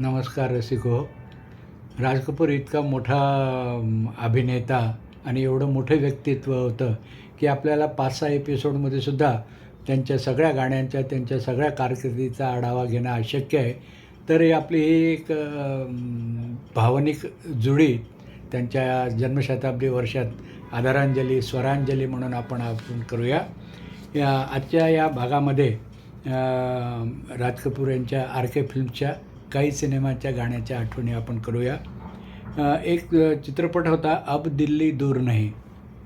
नमस्कार रसिको. राज कपूर इतका मोठा अभिनेता आणि एवढं मोठं व्यक्तित्व होतं की आपल्याला पाच सहा एपिसोडमध्ये सुद्धा त्यांच्या सगळ्या गाण्यांच्या त्यांच्या सगळ्या कारकिर्दीचा आढावा घेणं अशक्य आहे. तर आपली ही एक भावनिक जुळी त्यांच्या जन्मशताब्दी वर्षात आदरांजली स्वरांजली म्हणून आपण आपण करूया. या आजच्या या भागामध्ये राज कपूर यांच्या आर के फिल्मच्या काही सिनेमाच्या गाण्याच्या आठवणी आपण करूया. एक चित्रपट होता अब दिल्ली दूर नाही.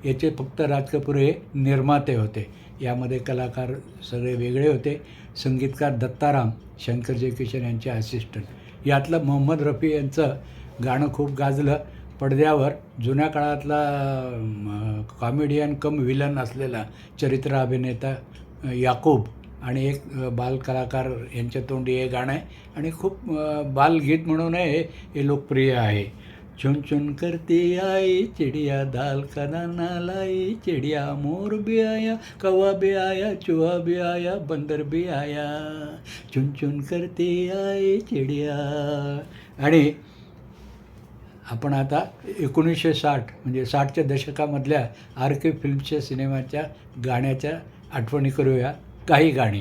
याचे फक्त राज कपूर हे निर्माते होते. यामध्ये कलाकार सगळे वेगळे होते. संगीतकार दत्ताराम शंकर जयकिशन यांचे असिस्टंट यातलं मोहम्मद रफी यांचं गाणं खूप गाजलं. पडद्यावर जुन्या काळातला कॉमेडियन कम विलन असलेला चरित्र अभिनेता याकूब आणि एक बालकलाकार यांच्या तोंडी हे गाणं आहे. आणि खूप बालगीत म्हणून हे हे लोकप्रिय आहे. चुन चुन करती आई चिड़िया दाल कना नालाई चिड़िया मोर भी आया कौवा भी आया चूहा भी आया बंदर भी आया. चुन चुन करते आई चिड़िया. आणि आपण आता एकोणीसशे साठ म्हणजे साठच्या दशकामधल्या आर के फिल्मच्या सिनेमाच्या गाण्याच्या आठवणी करूया. काही गाणी.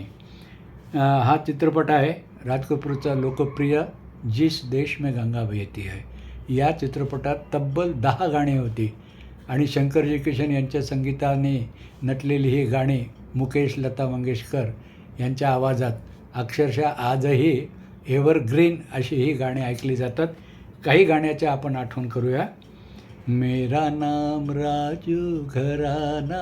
हा चित्रपट आहे. राज कपूरचा लोकप्रिय जिस देश में गंगा बहती है. या चित्रपटात तब्बल दहा गाणी होती. आणि शंकर किशन यांच्या संगीताने नटलेली ही गाणी मुकेश लता मंगेशकर यांच्या आवाजात अक्षरशः आजही एव्हरग्रीन अशी ही गाणी ऐकली जातात. काही गाण्याच्या आपण आठवण करूया. मेरा नाम राजू घराना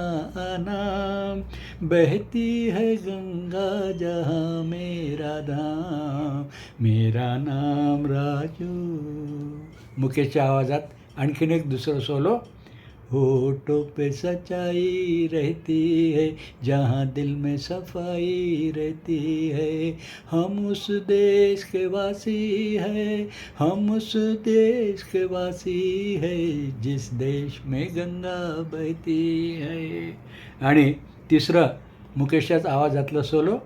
नाम बहती है गंगा जहाँ मेरा धाम। मेरा नाम राजू। मुकेशच्या आवाजात आणखीन एक दुसरं सोलो होठों पे सच्चाई रहती है जहाँ दिल में सफाई रहती है। हम उस देश के वासी है हम उस देश के वासी है जिस देश में गंगा बहती है। आणि तिसरं मुकेशाच आवाजातलं सोलो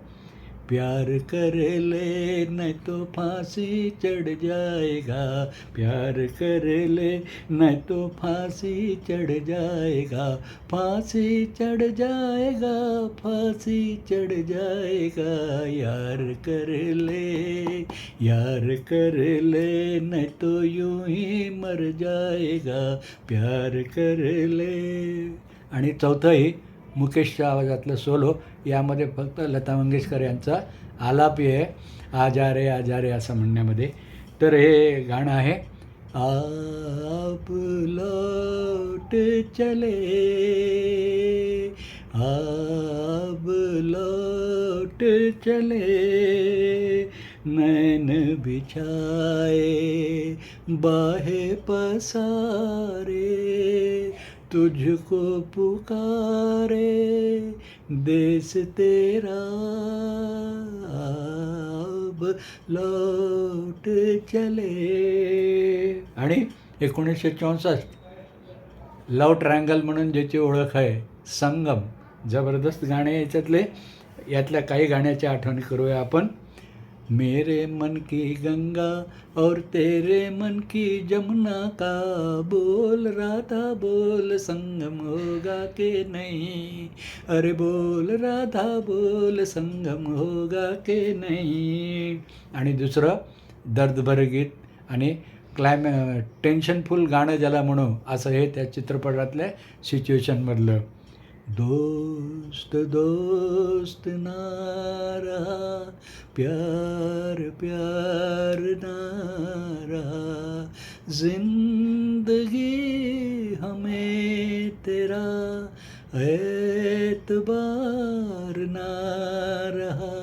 प्यार कर ले नहीं तो फांसी चढ़ जाएगा। प्यार कर ले नहीं तो फांसी चढ़ जाएगा। फांसी चढ़ जाएगा फांसी चढ़ जाएगा। यार कर ले यार कर ले नहीं तो यूं ही मर जाएगा। प्यार कर ले। आणि चौथंही मुकेशच्या आवाजातलं सोलो यामध्ये फक्त लता मंगेशकर यांचा आलापी आहे. आजा रे आजा रे असं म्हणण्यामध्ये. तर हे गाणं आहे आप लौट चले. आप लौट चले. नैन बिछाए बाहे पसारे. तुझको पुकारे देश तेरा। अब लौट चले। आणि एकोणीसशे चौसष्ट लव ट्रायंगल म्हणून ज्याची ओळख आहे संगम. जबरदस्त गाणे याच्यातले यातल्या काही गाण्याच्या आठवणी करूया आपण. मेरे मन की गंगा और तेरे मन की जमुना का बोल राधा बोल संगम होगा के नहीं? अरे बोल राधा बोल संगम होगा के नहीं? आणि दुसरं दर्दभर गीत आणि क्लायमॅ टेन्शनफुल गाणं ज्याला म्हणू असं हे त्या चित्रपटातल्या सिच्युएशनमधलं दोस्त दोस्त ना रहा प्यार प्यार ना रहा जिंदगी हमें तेरा एतबार ना रहा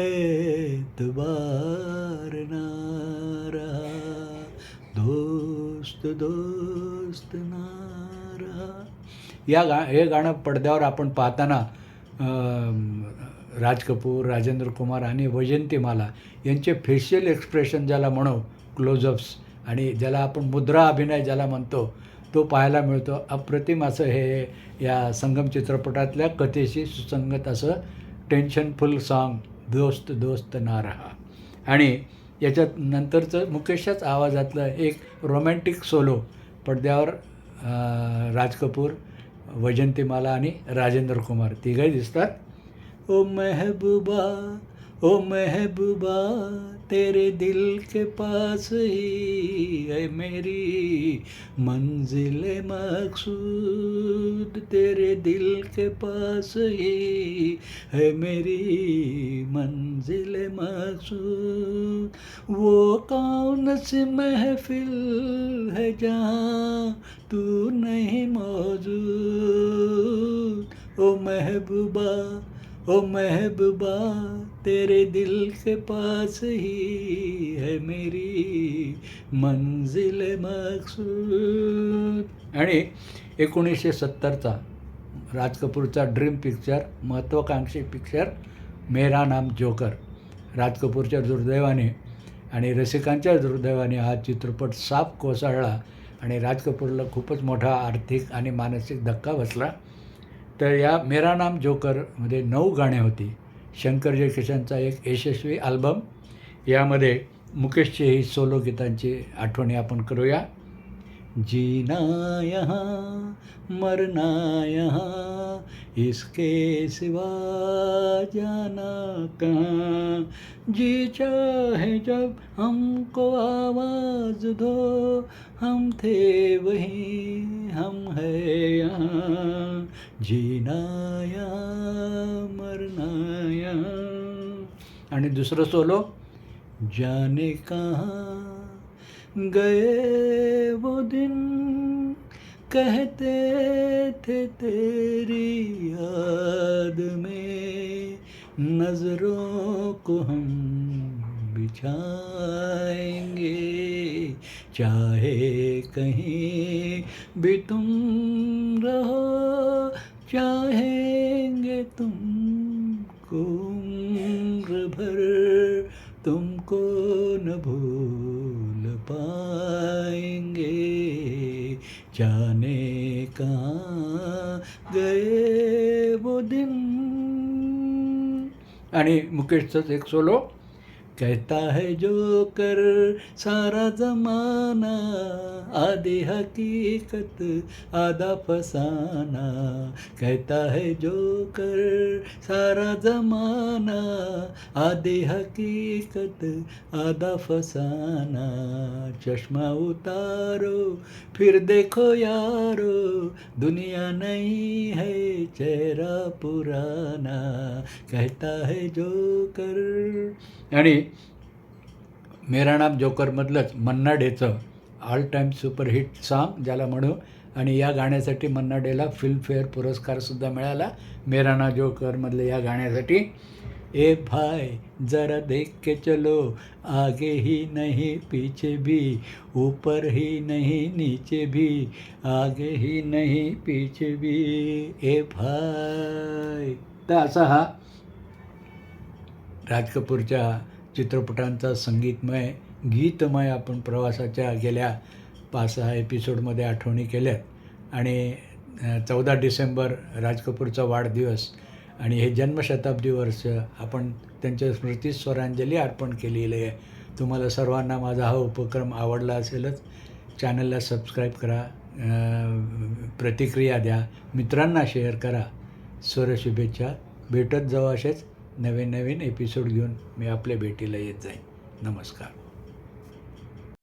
एतबार ना रहा दोस्त दोस्त ना या गा हे गाणं पडद्यावर आपण पाहताना राज कपूर राजेंद्र कुमार आणि वैजंतीमाला यांचे फेशियल एक्सप्रेशन ज्याला म्हणू क्लोजअप्स आणि ज्याला आपण मुद्रा अभिनय ज्याला म्हणतो तो पाहायला मिळतो. अप्रतिम असं हे या संगम चित्रपटातल्या कथेशी सुसंगत असं टेन्शनफुल सॉन्ग दोस्त दोस्त ना रहा. आणि याच्यात नंतरचं मुकेशाच आवाजातलं एक रोमॅन्टिक सोलो पडद्यावर राज कपूर वैजंतीमाला आणि राजेंद्र कुमार. तिघही दिसतात. ओ मेहबूबा ओ महबूबा, तेरे दिल के पास ही है मेरी मंजिल मकसूद, तेरे दिल के पास ही है मेरी मंजिल मकसूद। वो कौन सी महफिल है जहाँ तू नहीं मौजूद? ओ महबूबा ओ महबूबा तेरे दिल के पास ही है मेरी मंजिल मकसूद। आणि एकोणीसशे सत्तरचा राज कपूरचा ड्रीम पिक्चर महत्त्वाकांक्षी पिक्चर मेरा नाम जोकर. राज कपूरच्या दुर्दैवाने आणि रसिकांच्या दुर्दैवाने हा चित्रपट साफ कोसळला आणि राज कपूरला खूपच मोठा आर्थिक आणि मानसिक धक्का बसला. तर या मेरा नाम जोकरमध्ये नऊ गाणे होती. शंकर जयकिशनचा एक यशस्वी अल्बम यामध्ये मुकेशची ही सोलो गीतांची आठवणी आपण करूया. जीना यहाँ मरना यहाँ इसके सिवा जाना कहाँ? जी चाहे जब हमको आवाज़ दो हम थे वही हम है यहाँ। जीना या मरना या आणि दुसरं सोलो जाने कहाँ गए वो दिन? कहते थे तेरी याद में नज़रों को हम बिछाएंगे। चाहे कहीं भी तुम रहो चाहेंगे तुमको उम्र भर तुमको न भूल पाएंगे। जाने कहाँ गए वो दिन? आणि मुकेशचंच एक सोलो कहता है जो कर सारा जमाना आधी हकीकत आधा फसाना। कहता है जो कर सारा जमाना आधी हकीकत आधा फसाना। चश्मा उतारो फिर देखो यारो दुनिया नहीं है चेहरा पुराना। कहता है जो कर। आणि मेरा नाम जोकरमधलंच मन्ना डेचं ऑल टाईम सुपरहिट सॉन्ग ज्याला म्हणू. आणि या गाण्यासाठी मन्ना डेला फिल्मफेअर पुरस्कारसुद्धा मिळाला. मेरा नाम जोकरमधलं या गाण्यासाठी. ए भाय जरा देख के चलो. आगे ही नहीं पीछे भी. ऊपर ही नहीं नीचे भी. आगे ही नहीं पीछे भी. ए भाय तर असा हा राज कपूरच्या चित्रपटांचा संगीतमय गीतमय आपण प्रवासाच्या गेल्या पाच सहा एपिसोडमध्ये आठवणी केल्यात. आणि चौदा डिसेंबर राज कपूरचा वाढदिवस आणि हे जन्मशताब्दी वर्ष आपण त्यांच्या स्मृती स्वरांजली अर्पण केलेली आहे. तुम्हाला सर्वांना माझा हा उपक्रम आवडला असेलच चॅनलला सबस्क्राईब करा प्रतिक्रिया द्या मित्रांना शेअर करा. स्वर शुभेच्छा भेटत जाऊ असेच नवीन नवीन एपिसोड घेऊन मी आपल्या भेटीला येत जाईन. नमस्कार.